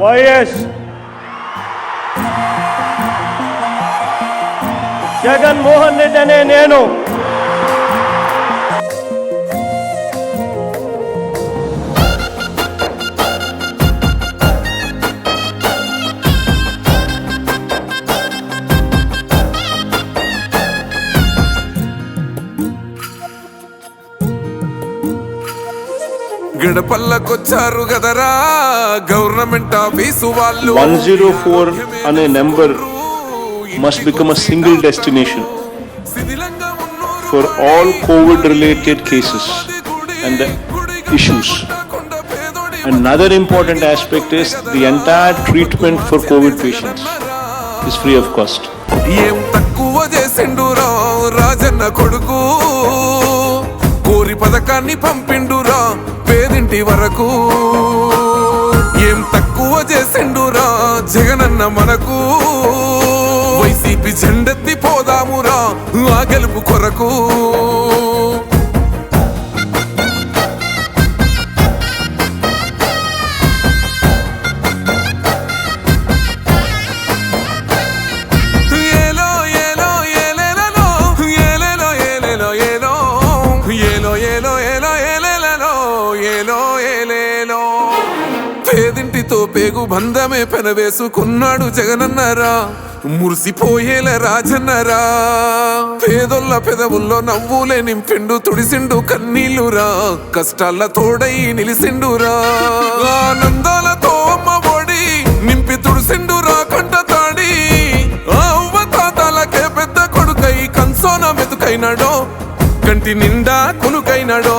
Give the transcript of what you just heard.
YS Jaganmohan Reddy అనే నేను గడపల్లకొచ్చారు కదరా గవర్నమెంట్ ఆఫీసు వాళ్ళు వన్ జీరో ఫోర్ అనే number must become a single destination for all covid related cases and issues another important aspect is the entire treatment for covid patients is free of cost ఏం తక్కువ చేసిండు రాజన్న కొడుకు. కోరి పథకాన్ని పంపిండు రా ఇంటి వరకు ఏం తక్కువ చేసిండురా జగనన్న మనకు? వైసీపీ జెండెత్తి పోదామురా ఆ గెలుపు కొరకు. ఏలో ఏలేలో. పేదింటితో పేగు బంధమే పెనవేసుకున్నాడు జగనన్నరా. మురిసిపోయేల రాజన్నరా. పేదొల్ల పెదవుల్లో నవ్వులే నింపిండు తుడిసిండు కన్నీళ్ళురా. కష్టాల తోడై నిలిసిండురా. ఆనందాలతో అమ్మ ఒడి నింపి తుడిసిండురా కంట తాడి. ఆ అవ్వ తాతలకే పెద్ద కొడుకై కన్సోన మెతుకైనాడో కంటి నిండా కొనుకైనాడో.